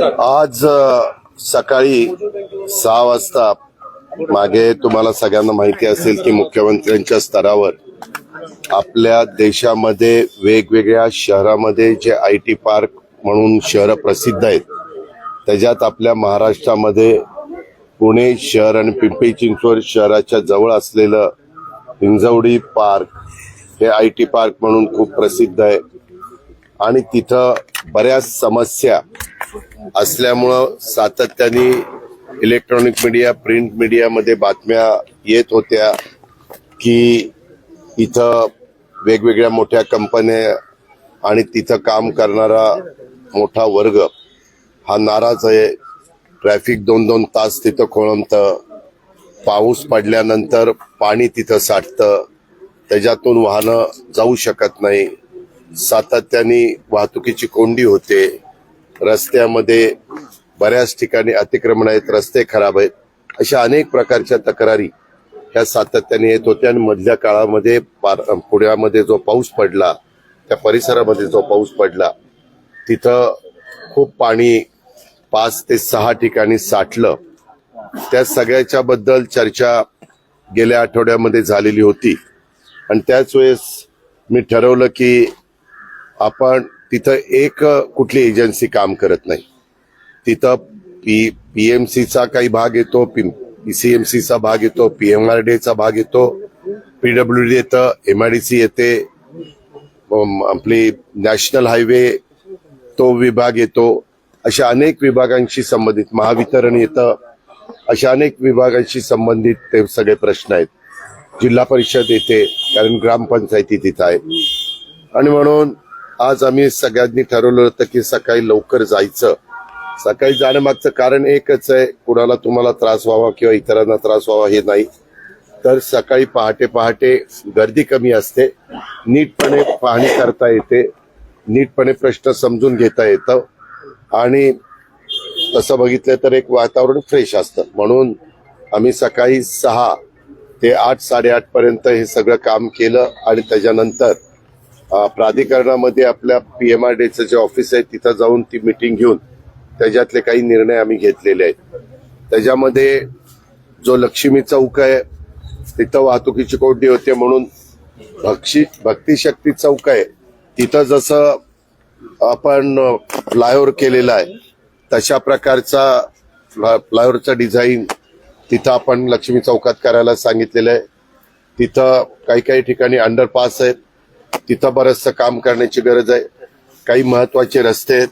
आज सकाळी सहा वाजता मागे तुम्हाला सगळ्यांना माहिती असेल की मुख्यमंत्र्यांच्या स्तरावर आपल्या देशामध्ये वेगवेगळ्या शहरामध्ये जे आय टी पार्क म्हणून शहरं प्रसिद्ध आहेत त्याच्यात आपल्या महाराष्ट्रामध्ये पुणे शहर आणि पिंपरी चिंचवड शहराच्या जवळ असलेलं हिंजवडी पार्क हे आय टी पार्क म्हणून खूप प्रसिद्ध आहे. आणि तिथं बऱ्याच समस्या असल्यामुळं सातत्याने इलेक्ट्रॉनिक मीडिया प्रिंट मीडियामध्ये बातम्या येत होत्या की इथं वेगवेगळ्या मोठ्या कंपन्या आणि तिथं काम करणारा मोठा वर्ग हा नाराज आहे. ट्रॅफिक दोन दोन तास तिथं खोळंबतं. पाऊस पडल्यानंतर पाणी तिथं साठतं. त्याच्यातून वाहनं जाऊ शकत नाही. सातत्याने वाहतुकीची कोंडी होते. रस्त्यामध्ये बऱ्याच ठिकाणी अतिक्रमण आहेत रस्ते खराब आहेत. अशा अनेक प्रकारच्या तक्रारी ह्या सातत्याने येत होत्या आणि मधल्या काळामध्ये पार- पुण्यामध्ये जो पाऊस पडला त्या परिसरामध्ये जो पाऊस पडला तिथं खूप पाणी पाच ते सहा ठिकाणी साठलं. त्या सगळ्याच्या बद्दल चर्चा गेल्या आठवड्यामध्ये झालेली होती. आणि त्याच वेळेस मी ठरवलं की आपण तिथं एक कुठली एजन्सी काम करत नाही. तिथं पी पी एम सीचा काही भाग येतो पी सी एम सीचा भाग येतो पी एम आर डीचा भाग येतो पीडब्ल्यू डी येतं एम आय डी सी येते आपली नॅशनल हायवे तो विभाग येतो. अशा अनेक विभागांशी संबंधित महावितरण येतं. अशा अनेक विभागांशी संबंधित ते सगळे प्रश्न आहेत. जिल्हा परिषद येते कारण ग्रामपंचायती तिथं आहे. आणि म्हणून आज आम्ही सगळ्यांनी ठरवलं होतं की सकाळी लवकर जायचं. सकाळी जाण्यामागचं कारण एकच आहे कुणाला तुम्हाला त्रास व्हावा किंवा इतरांना त्रास व्हावा हे नाही. तर सकाळी पहाटे पहाटे गर्दी कमी असते. नीटपणे पाहणी करता येते. नीटपणे प्रश्न समजून घेता येतं. आणि तसं बघितलं तर एक वातावरण फ्रेश असतं. म्हणून आम्ही सकाळी सहा ते आठ साडेआठपर्यंत हे सगळं काम केलं आणि त्याच्यानंतर प्राधिकरणामध्ये आपल्या पी एम आर डीचं जे ऑफिस आहे तिथं जाऊन ती मिटिंग घेऊन त्याच्यातले काही निर्णय आम्ही घेतलेले आहेत. त्याच्यामध्ये जो लक्ष्मी चौक आहे तिथं वाहतुकीची कोंडी होते म्हणून भक्षी भक्तिशक्ती चौक आहे. तिथं जसं आपण फ्लायओव्हर केलेला आहे तशा प्रकारचा फ्लायओव्हरचा डिझाईन तिथं आपण लक्ष्मी चौकात करायला सांगितलेलं आहे. तिथं काही काही ठिकाणी अंडरपास आहेत. तिथं बरंचसं काम करण्याची गरज आहे. काही महत्त्वाचे रस्ते आहेत.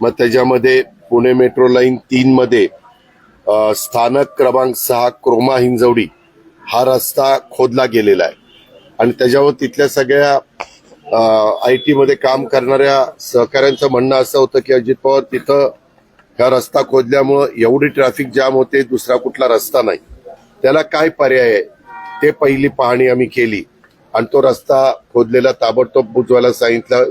मग त्याच्यामध्ये पुणे मेट्रो लाईन तीन मध्ये स्थानक क्रमांक सहा क्रोमा हिंजवडी हा रस्ता खोदला गेलेला आहे. आणि त्याच्यावर तिथल्या सगळ्या आयमध्ये काम करणाऱ्या सहकाऱ्यांचं म्हणणं असं होतं की अजित पवार तिथं हा रस्ता खोदल्यामुळं एवढी ट्रॅफिक जाम होते दुसरा कुठला रस्ता नाही. त्याला काय पर्याय आहे? ते पहिली पाहणी आम्ही केली. आणि तो रस्ता खोदलेला ताबडतोब बुजवायला सांगितलं.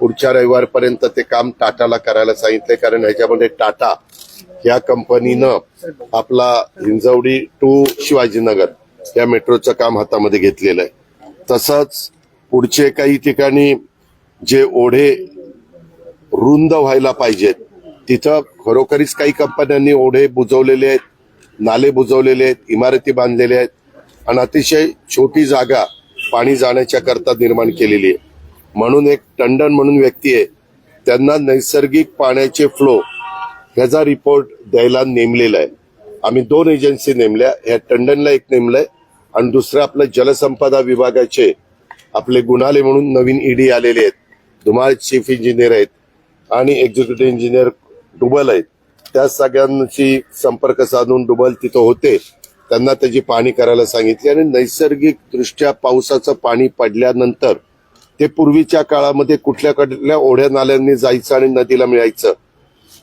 पुढच्या रविवारपर्यंत ते काम टाटाला करायला सांगितलंय कारण ह्याच्यामध्ये टाटा या कंपनीनं आपला हिंजवडी टू शिवाजीनगर या मेट्रोचं काम हातामध्ये घेतलेलं आहे. तसंच पुढचे काही ठिकाणी जे ओढे रुंद व्हायला पाहिजेत तिथं खरोखरीच काही कंपन्यांनी ओढे बुजवलेले आहेत नाले बुजवलेले आहेत इमारती बांधलेल्या आहेत. आणि अतिशय छोटी जागा पाणी जाण्याच्या करता निर्माण केलेली आहे. म्हणून एक टंडन म्हणून व्यक्ती आहे. त्यांना नैसर्गिक पाण्याचे फ्लो ह्याचा रिपोर्ट द्यायला नेमलेला आहे. आम्ही दोन एजन्सी नेमल्या. ह्या टंडनला एक नेमलंय. आणि दुसरं आपलं जलसंपदा विभागाचे आपले गुणाले म्हणून नवीन ईडी आलेले आहेत. धुमाळ चीफ इंजिनियर आहेत आणि एक्झिक्युटिव्ह इंजिनियर डुबल आहेत. त्या सगळ्यांशी संपर्क साधून डुबल तिथं होते. त्यांना त्याची पाणी करायला सांगितली आणि नैसर्गिकदृष्ट्या पावसाचं पाणी पडल्यानंतर ते पूर्वीच्या काळामध्ये कुठल्या कुठल्या ओढ्या नाल्यांनी जायचं आणि नदीला मिळायचं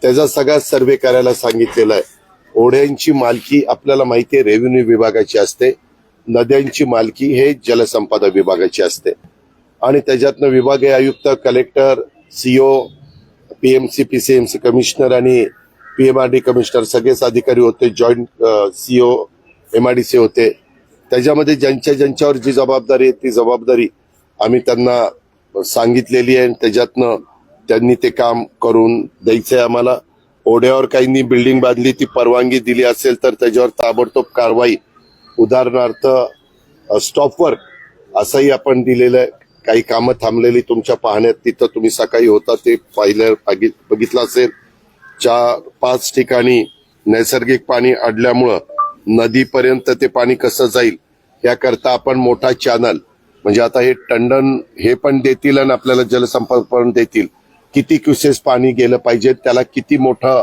त्याचा सगळा सर्वे करायला सांगितलेला आहे. ओढ्यांची मालकी आपल्याला माहिती आहे रेव्हेन्यू विभागाची असते. नद्यांची मालकी हे जलसंपदा विभागाची असते. आणि त्याच्यातनं विभागीय आयुक्त collector CO PMC PCMC commissioner आणि पीएमआरडी कमिशनर सगळेच अधिकारी होते जॉईंट सीओ एमआयडीसी होते. त्याच्यामध्ये ज्यांच्या ज्यांच्यावर जी जबाबदारी आहे ती जबाबदारी आम्ही त्यांना सांगितलेली आहे. आणि त्याच्यातनं त्यांनी ते काम करून द्यायचं आहे आम्हाला. ओढ्यावर काहींनी बिल्डिंग बांधली ती परवानगी दिली असेल तर त्याच्यावर ताबडतोब कारवाई. उदाहरणार्थ स्टॉप वर्क असंही आपण दिलेलं आहे काही कामं थांबलेली तुमच्या पाहण्यात. तिथं तुम्ही सकाळी होता ते पाहिलं बघितलं असेल. चार पाच ठिकाणी नैसर्गिक पाणी अडल्यामुळं नदीपर्यंत ते पाणी कसं जाईल याकरता आपण मोठा चॅनल म्हणजे आता हे टंडन हे पण देतील आणि आपल्याला जलसंपर्क पण देतील. किती क्युसेस पाणी गेलं पाहिजे त्याला किती मोठा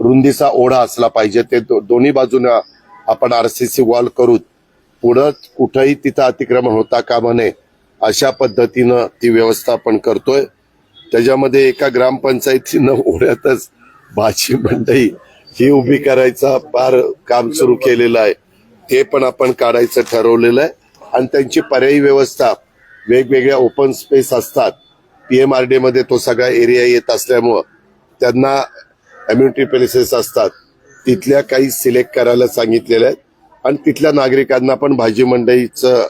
रुंदीचा ओढा असला पाहिजे ते दो- दोन्ही बाजूने आपण आरसीसी वॉल करू पुढं कुठंही तिथं अतिक्रमण होता कामा नये अशा पद्धतीनं ती व्यवस्था आपण करतोय. त्याच्यामध्ये एका ग्रामपंचायतीनं ओढ्यातच भाजी मंडई ही उभी करायचा फार काम सुरू केलेलं आहे. ते पण आपण काढायचं ठरवलेलं आहे. आणि त्यांची पर्यायी व्यवस्था वेगवेगळ्या ओपन स्पेस असतात. पीएमआरडी मध्ये तो सगळा एरिया येत असल्यामुळं त्यांना कम्युनिटी प्लेसेस असतात. तिथल्या काही सिलेक्ट करायला सांगितलेल्या आहेत आणि तिथल्या नागरिकांना पण भाजी मंडईचं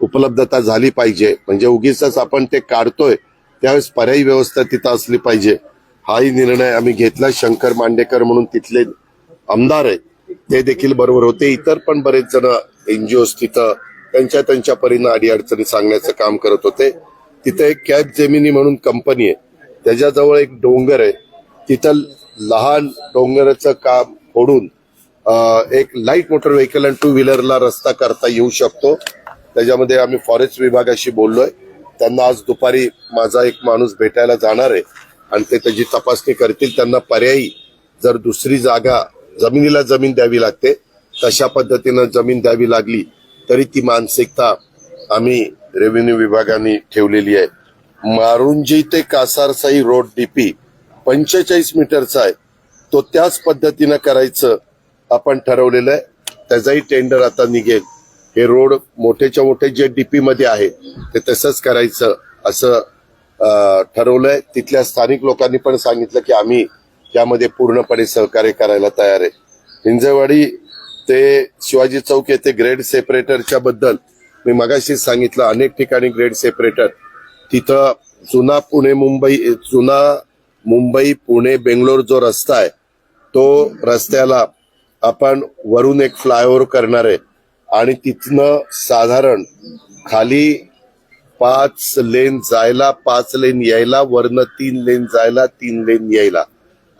उपलब्धता झाली पाहिजे. म्हणजे उगीच आपण ते काढतोय. त्यावेळेस पर्यायी व्यवस्था तिथं असली पाहिजे. हाही निर्णय आम्ही घेतला. शंकर मांडेकर म्हणून तिथले आमदार आहेत. ते देखील बरोबर होते. इतर पण बरेच जण एनजीओ तिथं त्यांच्या त्यांच्या परीनं अडीअडचणी सांगण्याचं काम करत होते. तिथे एक कॅब जेमिनी म्हणून कंपनी आहे. त्याच्याजवळ एक डोंगर आहे. तिथं लहान डोंगराचं काम फोडून एक लाइट मोटर व्हेकल आणि टू व्हीलरला रस्ता करता येऊ शकतो. त्याच्यामध्ये आम्ही फॉरेस्ट विभागाशी बोललोय. त्यांना आज दुपारी माझा एक माणूस भेटायला जाणार आहे. आणि ते त्याची तपासणी करतील त्यांना पर्यायी जर दुसरी जागा जमिनीला जमीन द्यावी लागते तशा पद्धतीनं जमीन द्यावी लागली तरी ती मानसिकता आम्ही रेव्हेन्यू विभागाने ठेवलेली आहे. मारुंजी ते कासारसाई रोड डीपी पंचेचाळीस मीटरचा आहे. तो त्याच पद्धतीनं करायचं आपण ठरवलेलं आहे. त्याचाही टेंडर आता निघेल. हे रोड मोठेच्या मोठे जे डीपी मध्ये आहे ते तसंच करायचं असं ठरवलंय. तिथल्या स्थानिक लोकांनी पण सांगितलं की आम्ही यामध्ये पूर्णपणे सहकार्य करायला तयार आहे. हिंजवाडी ते शिवाजी चौक येथे ग्रेड सेपरेटरच्या बद्दल मी मगाशीच सांगितलं अनेक ठिकाणी ग्रेड सेपरेटर. तिथं जुना पुणे मुंबई जुना मुंबई पुणे बेंगलोर जो रस्ता आहे तो रस्त्याला आपण वरून एक फ्लायओव्हर करणार आहे. आणि तिथनं साधारण खाली पाच लेन जायला पाच लेन यायला वरनं तीन लेन जायला तीन लेन यायला.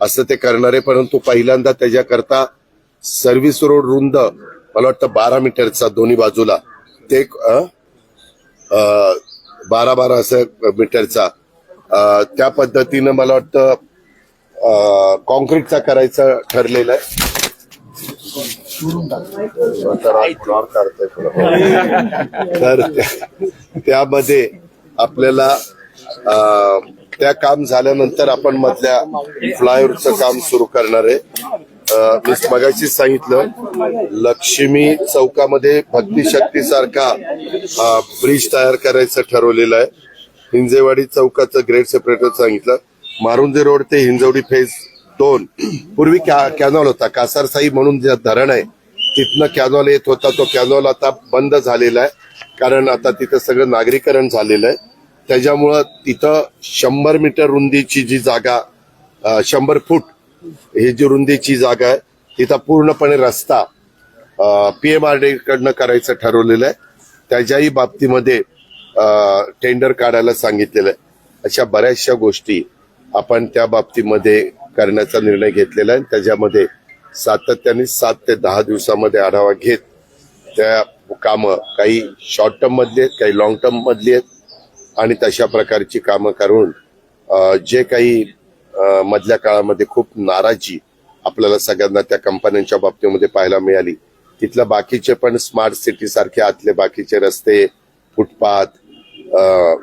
असं ते करणार आहे परंतु पहिल्यांदा त्याच्याकरता सर्व्हिस रोड रुंद मला वाटतं बारा मीटरचा दोन्ही बाजूला. ते अं? बारा बारा असं मीटरचा. त्या पद्धतीनं मला वाटतं कॉन्क्रीटचा करायचं ठरलेलं आहे. तर त्यामध्ये आपल्याला त्या काम झाल्यानंतर आपण मधल्या फ्लायओव्हरचं काम सुरू करणार आहे. मी मगाशी सांगितलं लक्ष्मी चौकामध्ये भक्ती शक्ती सारखा ब्रिज तयार करायचं ठरवलेलं आहे. हिंजेवाडी चौकाचं ग्रेड सेपरेटर सांगितलं. मारुंजे रोड ते हिंजवडी फेज दोन. पूर्वी कॅ- कॅनॉल होता. कासारसाई म्हणून जे धरण आहे तिथनं कॅनॉल येत होता. तो कॅनॉल आता बंद झालेला आहे. कारण आता तिथं सगळं नागरीकरण झालेलं आहे. त्याच्यामुळं तिथं शंभर मीटर रुंदीची जी जागा शंभर फूट ही जी रुंदीची जागा आहे तिथं पूर्णपणे रस्ता पीएमआरडी कडनं करायचं ठरवलेलं आहे. त्याच्याही बाबतीमध्ये टेंडर काढायला सांगितलेलं आहे. अशा बऱ्याचशा गोष्टी आपण त्या बाबतीमध्ये करण्याचा निर्णय घेतलेला आहे. त्याच्यामध्ये सातत्याने सात ते दहा दिवसामध्ये आढावा घेत त्या कामं काही शॉर्ट टर्म मधली आहेत काही लॉंग टर्म मधली आहेत. आणि तशा प्रकारची कामं करून जे काही मधल्या काळामध्ये खूप नाराजी आपल्याला सगळ्यांना त्या कंपन्यांच्या बाबतीमध्ये पाहायला मिळाली. तिथलं बाकीचे पण स्मार्ट सिटी सारखे आतले बाकीचे रस्ते फुटपाथ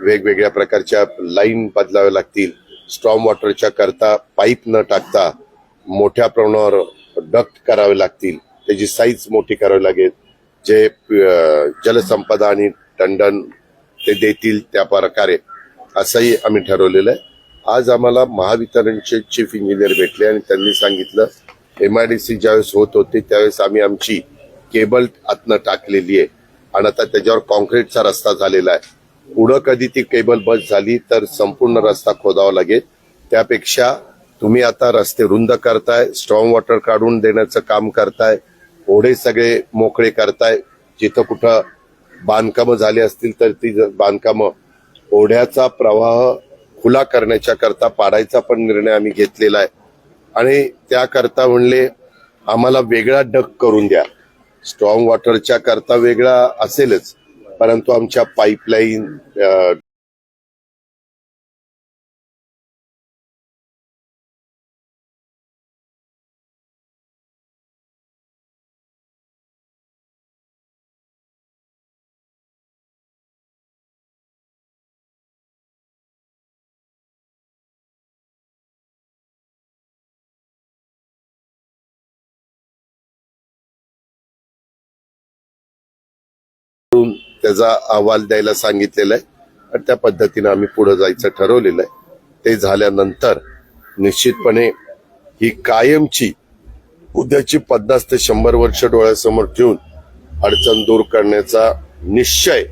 वेगवेगळ्या प्रकारच्या लाईन बदलाव्या लागतील. स्ट्रॉम वॉटरच्या करता पाईप न टाकता मोठ्या प्रमाणावर डक्ट करावे लागतील. त्याची साईज मोठी करावी लागेल. जे जलसंपदा आणि टंडन ते देतील त्या प्रकारे. असंही आम्ही ठरवलेलं आहे. आज आम्हाला महावितरणचे चीफ इंजिनियर भेटले आणि त्यांनी सांगितलं एम आय डी सी ज्यावेळेस होत होती त्यावेळेस आम्ही आमची केबल आतनं टाकलेली आहे. आणि आता त्याच्यावर कॉन्क्रीटचा रस्ता झालेला आहे. पुढं कधी ती केबल बस झाली तर संपूर्ण रस्ता खोदावा लागेल. त्यापेक्षा तुम्ही आता रस्ते रुंद करताय स्ट्रॉंग वॉटर काढून देण्याचं काम करताय ओढे सगळे मोकळे करताय. जिथं कुठं बांधकामं झाली असतील तर ती बांधकामं. ओढ्याचा प्रवाह खुला करण्याच्या करता पाडायचा पण निर्णय आम्ही घेतलेला आहे. आणि त्याकरता म्हणले आम्हाला वेगळा डक करून द्या. स्ट्रॉंग वॉटरच्या करता वेगळा असेलच. परंतु आमच्या पाईपलाईन त्याचा अहवाल द्यायला सांगितलेला आहे आणि त्या पद्धतीने आम्ही पुढे जायचं ठरवलेलं आहे. ते झाल्यानंतर निश्चितपणे ही कायमची उद्याची पन्नास ते शंभर वर्ष डोळ्यासमोर ठेवून अडचण दूर करण्याचा निश्चय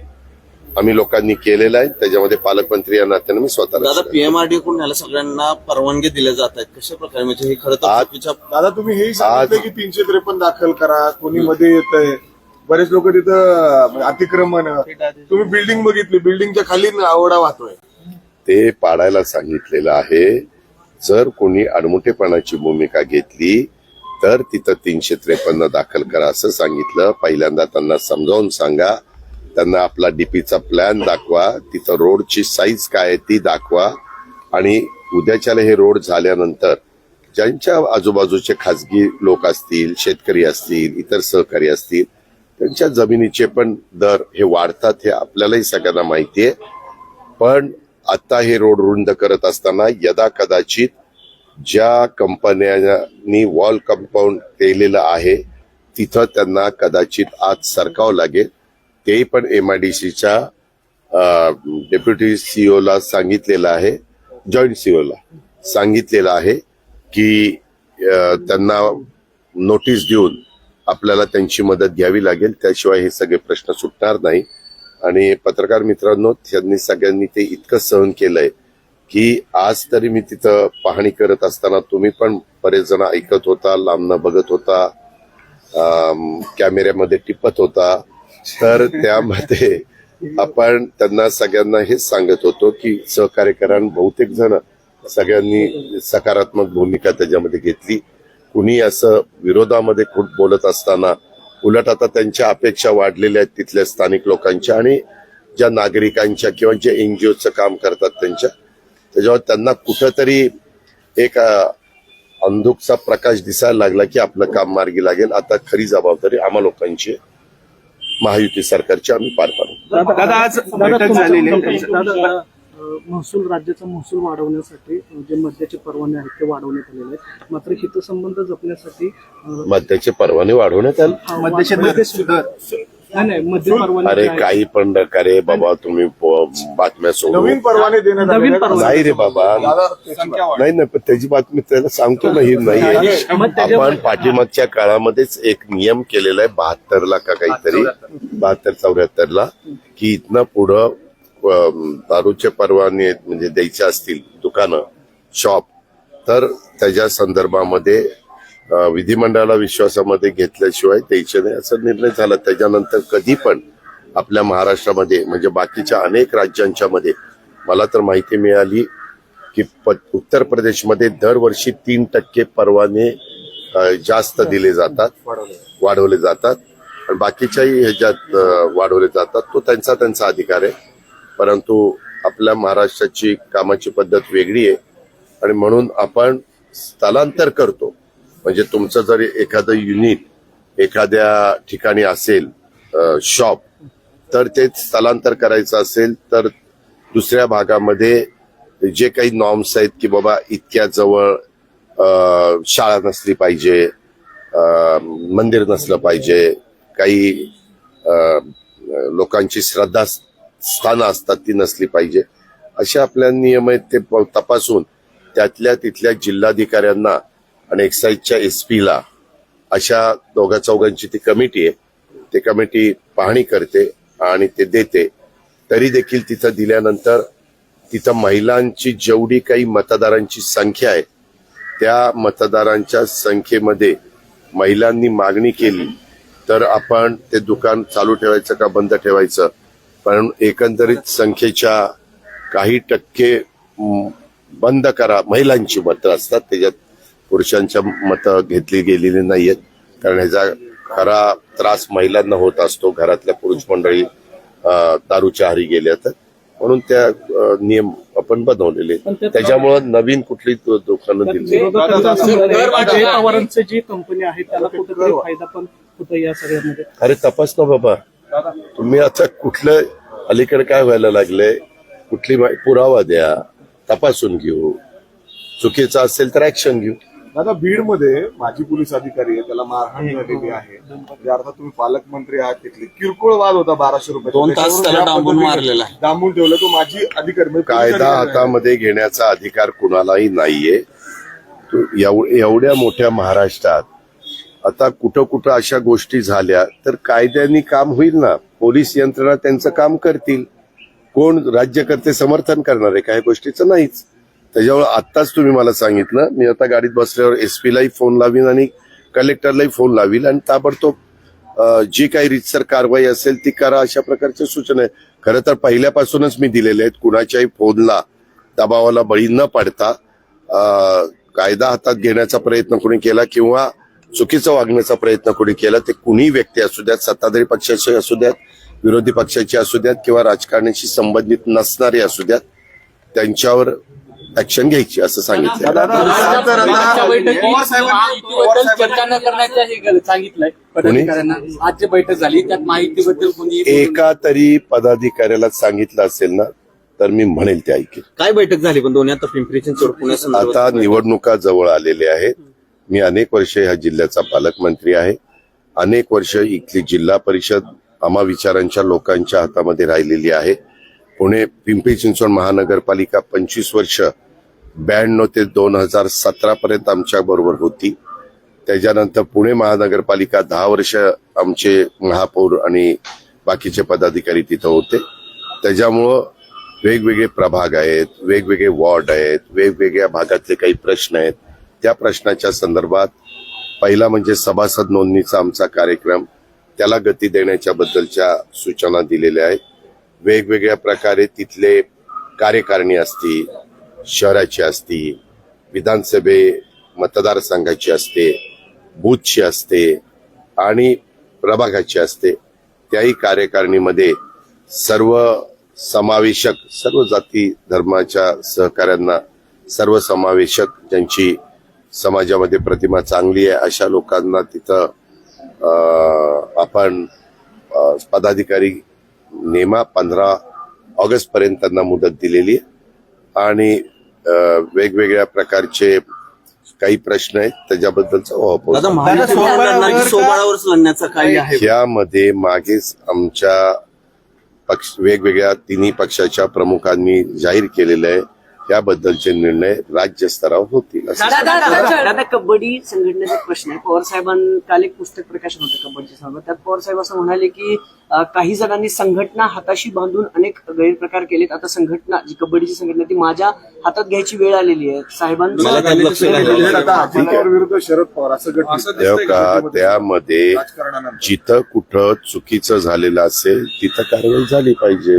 आम्ही लोकांनी केलेला आहे. त्याच्यामध्ये पालकमंत्री या नात्याने मी स्वतःला दादा पीएमआरडी कडून याला सगळ्यांना परवानगी दिल्या जात आहेत. कशा प्रकारे? म्हणजे हे खरं दादा तुम्ही हेही सांगितलं की तीनशे त्रेपन्न दाखल करा. कोणी मध्ये येत आहे बरेच लोक तिथं म्हणजे अतिक्रमण तुम्ही बिल्डिंग बघितली बिल्डिंगच्या खाली आवडा वाहतोय. ते पाडायला सांगितलेलं आहे जर कोणी अडमुठेपणाची भूमिका घेतली तर तिथं तीनशे त्रेपन्न दाखल करा असं सांगितलं. पहिल्यांदा त्यांना समजावून सांगा. त्यांना आपला डीपीचा प्लॅन दाखवा. तिथं रोडची साईज काय आहे ती दाखवा. आणि उद्याच्याला हे रोड झाल्यानंतर ज्यांच्या आजूबाजूचे खाजगी लोक असतील शेतकरी असतील इतर सहकारी असतील त्यांच्या जमिनीचे पण दर हे वाढतात हे आपल्यालाही सगळ्यांना माहिती आहे. पण आता हे रोड रुंद करत असताना यदा कदाचित ज्या कंपन्यांनी वॉल कंपाऊंड केलेलं आहे तिथं त्यांना कदाचित आज सरकावं लागेल. ते पण एम आय डी सीच्या डेप्युटी सीओला सांगितलेलं आहे जॉईंट सीओला सांगितलेलं आहे की त्यांना नोटीस देऊन आपल्याला त्यांची मदत घ्यावी लागेल. त्याशिवाय हे सगळे प्रश्न सुटणार नाही. आणि पत्रकार मित्रांनो त्यांनी सगळ्यांनी ते इतकं सहन केलंय की आज तरी मी तिथं पाहणी करत असताना तुम्ही पण बरेच जण ऐकत होता लांबनं बघत होता कॅमेऱ्यामध्ये टिपत होता. तर त्यामध्ये आपण त्यांना सगळ्यांना हेच सांगत होतो की सहकार्य करा बहुतेक जण सगळ्यांनी सकारात्मक भूमिका त्याच्यामध्ये घेतली. कुणी असं विरोधामध्ये खूप बोलत असताना उलट आता त्यांच्या अपेक्षा वाढलेल्या आहेत तिथल्या स्थानिक लोकांच्या आणि ज्या नागरिकांच्या किंवा जे एनजीओचं काम करतात त्यांच्या. त्याच्यावर त्यांना कुठंतरी एक अंधुकचा प्रकाश दिसायला लागला की आपलं काम मार्गी लागेल. आता खरी जबाबदारी आम्हा लोकांची. महायुती सरकारची आम्ही पार पाडू. दादा आज बैठक झालेली महसूल राज्याचा महसूल वाढवण्यासाठी जे मद्याचे परवाने आहेत ते वाढवण्यात आलेले आहेत. मात्र हितसंबंध जपण्यासाठी मद्याचे परवाने वाढवण्यात आले. नाही नाही मद्य परवाने अरे काही पण नकारे बाबा तुम्ही प- बातम्या सोडू नवीन परवाने देण्यात नवीन आलेले आहेत. परवाने. नाही रे बाबा. नाही नाही पण त्याची बातमी त्याला सांगतो ना ही नाही मग त्याच्या- आपण पाठीमागच्या काळामध्येच एक नियम केलेला आहे बहात्तर ला का काहीतरी बहात्तर चौऱ्याहत्तर ला की इथनं पुढं दारूचे परवाने म्हणजे द्यायचे असतील दुकानं शॉप तर त्याच्या संदर्भामध्ये विधिमंडळाला विश्वासामध्ये घेतल्याशिवाय द्यायचे नाही असा निर्णय झाला. त्याच्यानंतर कधी पण आपल्या महाराष्ट्रामध्ये म्हणजे बाकीच्या अनेक राज्यांच्या मध्ये मला तर माहिती मिळाली की प- उत्तर प्रदेशमध्ये दरवर्षी तीन टक्के परवाने जास्त दिले जातात वाढवले जातात. आणि बाकीच्याही ह्याच्यात वाढवले जातात. तो त्यांचा त्यांचा अधिकार आहे. परंतु आपल्या महाराष्ट्राची कामाची पद्धत वेगळी आहे. आणि म्हणून आपण स्थलांतर करतो. म्हणजे तुमचं जर एखादं युनिट एखाद्या ठिकाणी असेल शॉप तर ते स्थलांतर करायचं असेल तर दुसऱ्या भागामध्ये जे काही नॉर्म्स आहेत की बाबा इतक्या जवळ शाळा नसली पाहिजे मंदिर नसलं पाहिजे काही लोकांची श्रद्धा स्थानं असतात ती नसली पाहिजे. असे आपल्या नियम आहेत ते प- तपासून त्यातल्या तिथल्या जिल्हाधिकाऱ्यांना आणि एक्साईजच्या एस पीला अशा दोघा चौघांची ती कमिटी आहे. ती कमिटी पाहणी करते आणि ते देते. तरी देखील तिथं दिल्यानंतर तिथं महिलांची जेवढी काही मतदारांची संख्या आहे त्या मतदारांच्या संख्येमध्ये महिलांनी मागणी केली तर आपण ते दुकान चालू ठेवायचं का बंद ठेवायचं? पण एकंदरीत संख्येच्या काही टक्के बंद करा महिलांची मतं असतात त्याच्यात पुरुषांच्या मतं घेतली गेलेली नाहीयेत. कारण ह्याचा खरा त्रास महिलांना होत असतो घरातल्या पुरुष मंडळी दारूच्या आहारी गेल्या तर. म्हणून त्या नियम आपण बनवलेले आहेत. त्याच्यामुळं नवीन कुठली दुकानं दिली. विरोधकांचा असं म्हणणं आहे की जय पवारांचं जी कंपनी आहे त्याला कुठेतरी फायदा पण होतो या सगळ्यामध्ये. अरे तपास ना बाबा. तुम्ही आता कुठलं अलीकडे काय व्हायला लागलंय? कुठली पुरावा द्या तपासून घेऊ. चुकीचं असेल तर ऍक्शन घेऊ. दादा बीडमध्ये माजी पोलीस अधिकारी आहे त्याला मारहाण झालेली आहे. म्हणजे अर्थात तुम्ही पालकमंत्री आहात तिथले. किरकोळ वाद होता बाराशे रुपये दोन तास त्याला डांबून मारलेला. डांबून ठेवलं तो माजी अधिकारी म्हणजे कायदा. हातामध्ये घेण्याचा अधिकार कुणालाही नाहीये. एवढ्या मोठ्या महाराष्ट्रात आता कुठं कुठं अशा गोष्टी झाल्या तर कायद्याने काम होईल ना? पोलीस यंत्रणा त्यांचं काम करतील. कोण राज्यकर्ते समर्थन करणार आहे? काही गोष्टीचं नाहीच. त्याच्यामुळे आत्ताच तुम्ही मला सांगितलं मी आता गाडीत बसल्यावर एस पीलाही फोन लावीन आणि कलेक्टरलाही फोन लावील आणि ताबडतोब जी काही रितसर कारवाई असेल ती करा अशा प्रकारच्या सूचना आहे खरं तर पहिल्यापासूनच मी दिलेले आहेत कुणाच्याही फोनला दबावाला बळी न पडता कायदा हातात घेण्याचा प्रयत्न कोणी केला किंवा चुकीचं वागण्याचा प्रयत्न कोणी केला ते कुणी व्यक्ती असू द्यात सत्ताधारी पक्षाचे असू द्यात विरोधी पक्षाचे असू द्यात किंवा राजकारणाशी संबंधित नसणारे असू द्यात त्यांच्यावर ऍक्शन घ्यायची असं सांगितलं एका तरी पदाधिकाऱ्याला सांगितलं असेल ना तर मी म्हणेल ते ऐकेल. काय बैठक झाली पण दोन्ही? आता पिंपरी चिंचवड आता निवडणुका जवळ आलेल्या आहेत. मी अनेक वर्ष ह्या जिल्ह्याचा पालकमंत्री आहे. अनेक वर्ष इथली जिल्हा परिषद आम्हा विचारांच्या लोकांच्या हातामध्ये राहिलेली आहे. पुणे पिंपरी चिंचवड महानगरपालिका पंचवीस वर्ष ब्याण्णव ते दोन हजार सतरा पर्यंत आमच्या बरोबर होती. त्याच्यानंतर पुणे महानगरपालिका दहा वर्ष आमचे महापौर आणि बाकीचे पदाधिकारी तिथं होते. त्याच्यामुळं वेगवेगळे प्रभाग आहेत वेगवेगळे वॉर्ड आहेत वेगवेगळ्या भागातले काही प्रश्न आहेत. त्या प्रश्नाच्या संदर्भात पहिला म्हणजे सभासद नोंदणीचा आमचा कार्यक्रम त्याला गती देण्याच्या बद्दलच्या सूचना दिलेल्या आहेत. वेगवेगळ्या प्रकारे तिथले कार्यकारिणी असती शहराची असती विधानसभे मतदारसंघाची असते बूथची असते आणि प्रभागाची असते त्याही कार्यकारिणीमध्ये सर्व समावेशक सर्व जाती धर्माच्या सहकाऱ्यांना सर्व समावेशक ज्यांची समाजामध्ये प्रतिमा चांगली आहे अशा लोकांना तिथं आपण पदाधिकारी नेमा पंधरा ऑगस्ट पर्यंत त्यांना मुदत दिलेली आहे. आणि वेगवेगळ्या प्रकारचे काही प्रश्न आहेत त्याच्याबद्दलचा काही आहे? यामध्ये मागेच आमच्या पक्ष वेगवेगळ्या तिन्ही पक्षाच्या प्रमुखांनी जाहीर केलेले आहे. याबद्दलचे निर्णय राज्यस्तरावर होतील दादा कबड्डी संघटनेचा एक प्रश्न आहे. पवार साहेबां काल एक पुस्तक प्रकाशन होतं कबड्डीच्या संदर्भात. त्यात पवार साहेब असं म्हणाले की काही जणांनी संघटना हाताशी बांधून अनेक गैरप्रकार केलेत. आता संघटना जी कबड्डीची संघटना ती माझ्या हातात घ्यायची वेळ आलेली आहे. का त्यामध्ये जिथं कुठं चुकीचं झालेलं असेल तिथं कारवाई झाली पाहिजे.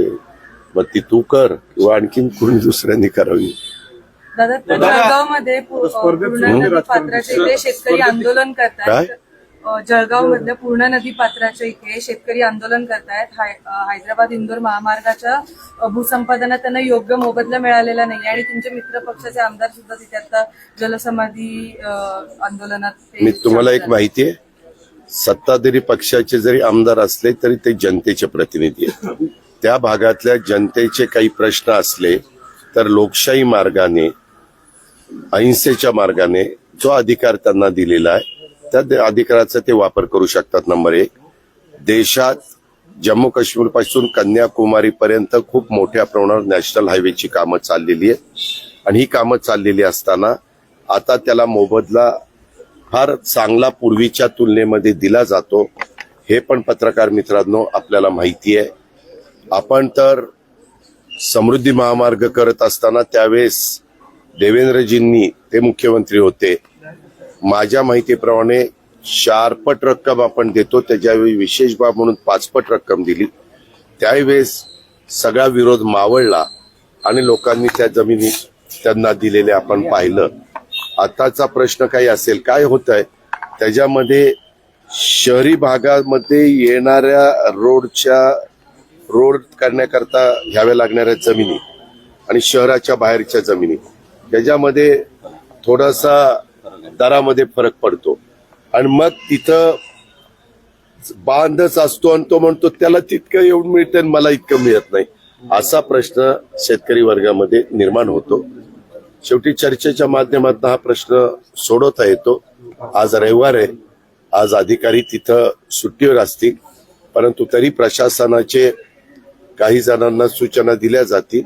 मग ती तू कर किंवा आणखीन कोणी दुसऱ्यांनी करावी. दादा जळगावमध्ये पू- पूर्ण नदी पात्राच्या इथे शेतकरी आंदोलन काय? करतायत जळगाव मधल्या पूर्ण नदी पात्राच्या इथे शेतकरी आंदोलन करतायत. हाय- अ, हैदराबाद इंदोर महामार्गाच्या अ, भूसंपादनात त्यांना योग्य मोबदला मिळालेला नाही आणि तुमचे मित्र पक्षाचे आमदार सुद्धा तिथे आता जलसमाधी अ, आंदोलनात ते मी तुम्हाला एक माहिती आहे. सत्ताधारी पक्षाचे जरी आमदार असले तरी ते जनतेचे प्रतिनिधी आहेत. त्या भागातल्या जनतेचे काही प्रश्न असले तर लोकशाही मार्गाने अहिंसेच्या मार्गाने जो अधिकार त्यांना दिलेला आहे त्या अधिकाराचा ते वापर करू शकतात. नंबर एक देशात जम्मू काश्मीरपासून कन्याकुमारी पर्यंत खूप मोठ्या प्रमाणावर नॅशनल हायवेची कामं चाललेली आहेत. आणि ही कामं चाललेली असताना आता त्याला मोबदला फार चांगला पूर्वीच्या तुलनेमध्ये दिला जातो. हे पण पत्रकार मित्रांनो आपल्याला माहिती आहे. आपण तर समृद्धी महामार्ग करत असताना त्यावेळेस देवेंद्रजींनी ते मुख्यमंत्री होते. माझ्या माहितीप्रमाणे चारपट रक्कम आपण देतो त्याच्यावेळी विशेष बाब म्हणून पाचपट रक्कम दिली. त्यावेळेस सगळा विरोध मावळला आणि लोकांनी त्या जमिनी त्यांना दिलेले आपण पाहिलं. आताचा प्रश्न काही असेल काय होत आहे त्याच्यामध्ये शहरी भागामध्ये येणाऱ्या रोडच्या रोड करण्याकरता घ्याव्या लागणाऱ्या जमिनी आणि शहराच्या बाहेरच्या जमिनी त्याच्यामध्ये थोडासा दरामध्ये फरक पडतो. आणि मग तिथं बांधच असतो आणि तो म्हणतो त्याला तितकं येऊन मिळतं आणि मला इतकं मिळत नाही. असा प्रश्न शेतकरी वर्गामध्ये निर्माण होतो. शेवटी चर्चेच्या माध्यमातून हा प्रश्न सोडवता येतो. आज रविवार आहे. आज अधिकारी तिथं सुट्टीवर असतील. परंतु तरी प्रशासनाचे काही जणांना सूचना दिल्या जातील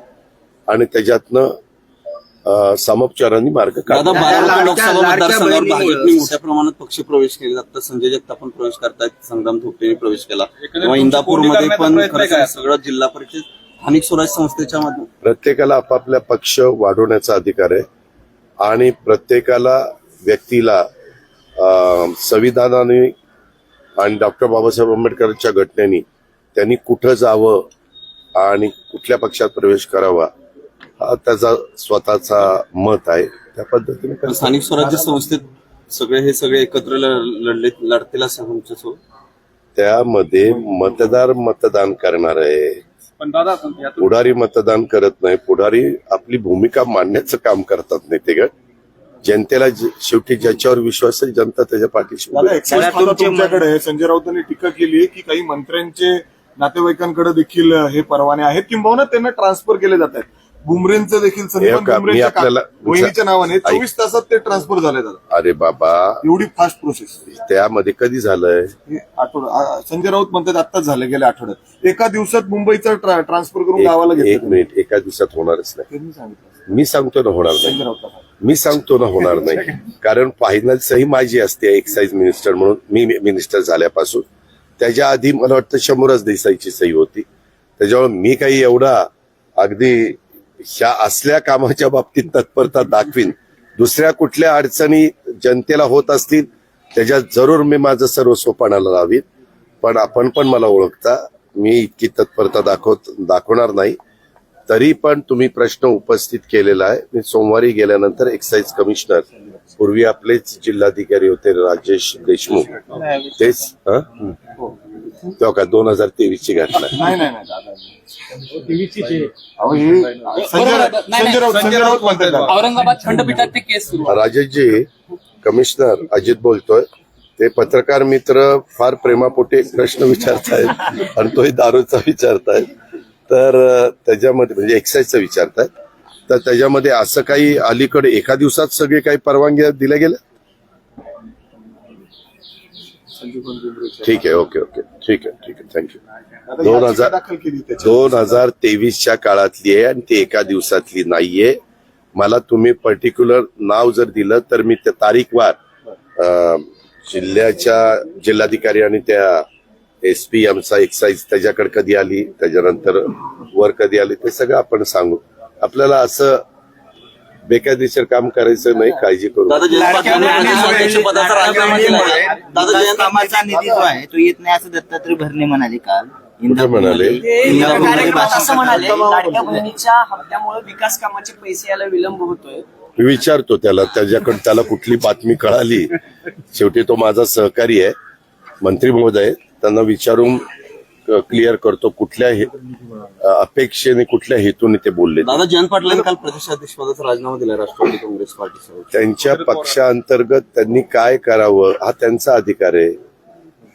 आणि त्याच्यातनं समोपचारांनी मार्ग दादा काढला बारामती लोकसभा लाडक्या मतदारसंघावर बहिणी- भाजपने मोठ्या प्रमाणात पक्ष प्रवेश केले आता संजय जगताप पण प्रवेश करतायत संग्राम थोपटेने प्रवेश केला. किंवा इंदापूरमध्ये पण सगळं जिल्हा परिषद स्थानिक स्वराज्य संस्थेच्या माध्यमातून. प्रत्येकाला आपापल्या पक्ष वाढवण्याचा अधिकार आहे. आणि प्रत्येकाला व्यक्तीला संविधानाने आणि डॉक्टर बाबासाहेब आंबेडकरच्या घटनेने त्यांनी कुठं जावं आणि कुठल्या पक्षात प्रवेश करावा हा त्याचा स्वतःचा मत आहे त्या पद्धतीने. स्थानिक स्वराज्य संस्थेत सगळे हे सगळे एकत्र लढले लढतील असं आमच्यासोबत त्यामध्ये मतदार मतदान करणार आहे पण दादा यातून पुढारी मतदान करत नाही पुढारी आपली भूमिका मांडण्याचं काम करतात नेतेगण जनतेला जे- शेवटी ज्याच्यावर विश्वास आहे जनता त्याच्या पाठीशी तुमच्याकडे. संजय राऊतांनी टीका केली की काही मंत्र्यांचे नातेवाईकांकडे देखील हे परवाने आहेत. किंबहुना त्यांना ट्रान्सफर केले जात आहेत. बुमरेंचं देखील वहिनीच्या नावाने. चोवीस तासात ते ट्रान्सफर झाले दादा अरे बाबा. एवढी फास्ट प्रोसेस त्यामध्ये कधी झालंय? आठवडा संजय राऊत म्हणतात आत्ताच झालं गेल्या आठवड्यात. एका दिवसात मुंबईचा ट्रा- ट्रान्सफर करून गावाला एक- मिनिट एका दिवसात होणारच नाही. मी सांगतो ना होणार संजय नाही राऊत मी सांगतो ना होणार नाही. कारण फायनल सही माझी असते एक्साईज मिनिस्टर म्हणून. मी मिनिस्टर झाल्यापासून. त्याच्या आधी मला वाटतं शंभरच देसाईची सही होती. त्याच्यामुळे मी काही एवढा अगदी ह्या असल्या कामाच्या बाबतीत तत्परता दाखवीन. दुसऱ्या कुठल्या अडचणी जनतेला होत असतील त्याच्यात जरूर मी माझं सर्वस्व पणाला लावीन. पण आपण पण मला ओळखता मी इतकी तत्परता दाखवत दाखवणार नाही. तरी पण तुम्ही प्रश्न उपस्थित केलेला आहे. मी सोमवारी गेल्यानंतर एक्साईज कमिशनर पूर्वी आपलेच जिल्हाधिकारी होते राजेश देशमुख. तेच हं? तेव्हा का दोन हजार तेवीस ची घटना. औरंगाबाद खंडपीठात ते केस सुरू आहे. राजेशजी कमिशनर अजित बोलतोय. ते पत्रकार मित्र फार प्रेमापोटी एक प्रश्न विचारतायत आणि तोही दारूचा विचारतायत. तर त्याच्यामध्ये म्हणजे एक्साईजचा विचारतायत. तर त्याच्यामध्ये असं काही अलीकडे एका दिवसात सगळे काही परवानग्या दिल्या गेल्या? ठीक आहे ओके ओके. ठीक आहे ठीक आहे. थँक्यू दोन हजार- दोन हजार तेवीसच्या काळातली आहे आणि ती एका दिवसातली नाहीये. मला तुम्ही पर्टिक्युलर नाव जर दिलं तर मी त्या तारीखवार जिल्ह्याच्या जिल्हाधिकारी आणि त्या एस पी आमचा एक्साईज त्याच्याकडे कधी आली त्याच्यानंतर वर कधी आली ते सगळं आपण सांगू. आपल्याला असं बेकायदेशीर काम करायचं नाही काळजी करू. कामाचा निधी जो आहे तो येत नाही असं दत्तात्रय भरणे म्हणाले काल. कुठे म्हणाले? इंदापूरमध्ये. कार्यक्रमात असं भाषण म्हणाले करताना. लाडक्या बहिणीच्या हप्त्यामुळे विकास कामाचे पैसे यायला विलंब होतोय. मी विचारतो त्याला त्याच्याकडे त्याला कुठली बातमी कळाली? शेवटी तो माझा सहकारी आहे मंत्री महोदय त्यांना विचारून क्लिअर करतो कुठल्या अपेक्षेने कुठल्या हेतूने ते बोलले दादा जयंत पाटलांनी काल प्रदेशाध्यक्ष पदाचा राजीनामा दिला राष्ट्रवादी काँग्रेस पार्टीसह त्यांच्या पक्षांतर्गत त्यांनी काय करावं हा त्यांचा अधिकार आहे.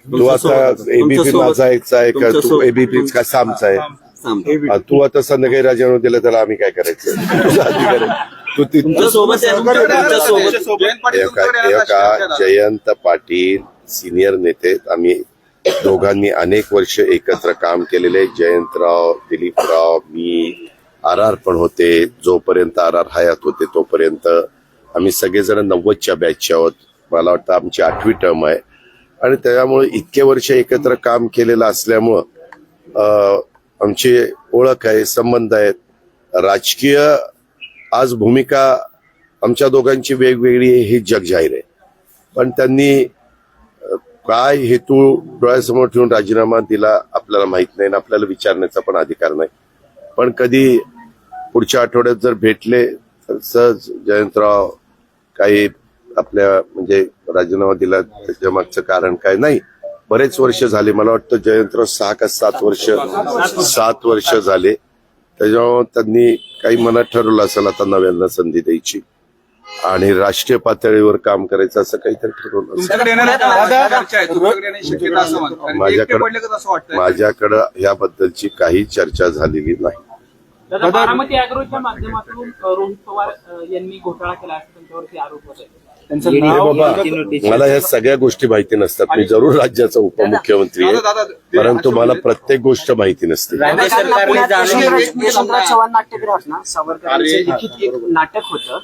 तू आता एबीपी माझा एकचा आहे का? तू एबीपी का? सामचा आहे. तू आता संध्याकाळी राजीनामा दिला त्याला आम्ही काय करायचं? तुझा अधिकार आहे. तू ति- तुमच्यासोबत आहे, तुमच्यासोबत एका एका जयंत पाटील सिनियर नेते आम्ही दोघांनी अनेक वर्ष एकत्र काम केलेले. जयंतराव दिलीपराव मी आर आर पण होते. जोपर्यंत आर आर हयात होते तोपर्यंत आम्ही सगळेजण नव्वदच्या बॅचचे आहोत. मला वाटतं आमची आठवी टर्म आहे. आणि त्याच्यामुळे इतके वर्ष एकत्र काम केलेलं असल्यामुळं आमची ओळख आहे संबंध आहेत. राजकीय आज भूमिका आमच्या दोघांची वेगवेगळी हे जग जाहीर आहे. पण त्यांनी काय हेतू डोळ्यासमोर ठेवून राजीनामा दिला आपल्याला माहीत नाही आणि आपल्याला विचारण्याचा पण अधिकार नाही. पण कधी पुढच्या आठवड्यात जर भेटले तर सहज जयंतराव काही आपल्या म्हणजे राजीनामा दिला त्याच्या मागचं कारण काय नाही. बरेच वर्ष झाले मला वाटतं जयंतराव सहा का सात वर्ष सात वर्ष झाले. त्याच्यामुळे त्यांनी काही मनात ठरवलं असेल आता नव्यानं संधी द्यायची. आणि राष्ट्रीय पातळीवर काम करायचं असं काहीतरी ठरवलं वाटतंय? माझ्याकडं याबद्दलची काही चर्चा झालेली नाही. दादा बारामती अॅग्रोच्या माध्यमातून अ, रोहित पवार अ, यांनी घोटाळा केला असं त्यांच्यावरती आरोप होत आहे ED हे बाबा. यांची नोटीस मला या सगळ्या गोष्टी माहिती नसतात. मी जरूर राज्याचा उपमुख्यमंत्री आहे. परंतु मला प्रत्येक गोष्ट माहिती नसते. यशवंतराव चव्हाण नाट्यगृहात ना सावरकरांचं लिखित एक नाटक होतं.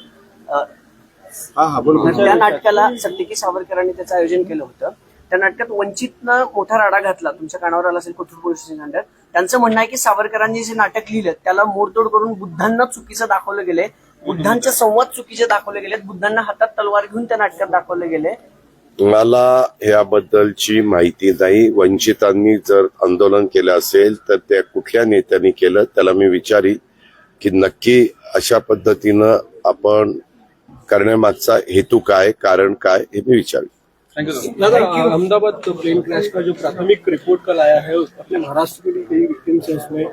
हा त्या नाटकाला सत्तेकी सावरकरांनी त्याचं आयोजन केलं होतं. त्या नाटकात वंचितनं मोठा राडा घातला. तुमच्या कानावर आला असेल कोथरूड पोलीस स्टेशन अंडर त्यांचं म्हणणं आहे की सावरकरांनी जे नाटक लिहिलं त्याला मोडतोड करून बुद्धांना चुकीचं दाखवलं गेले बुद्धांचे संवाद चुकीचे दाखवले गेलेत. बुद्धांना हातात तलवार घेऊन त्या नाटकात दाखवले गेले मला याबद्दलची माहिती नाही. वंचितांनी जर आंदोलन केलं असेल तर त्या कुठल्या नेत्यांनी केलं त्याला मी विचारी की नक्की अशा पद्धतीनं आपण करण्यामागचा हेतू काय कारण काय हे मी विचारी दादा अहमदाबाद प्लेन क्रैश का जो प्राथमिक रिपोर्ट कल आया है उस अपने महाराष्ट्र के लिए कई विक्टिम्स है उसमें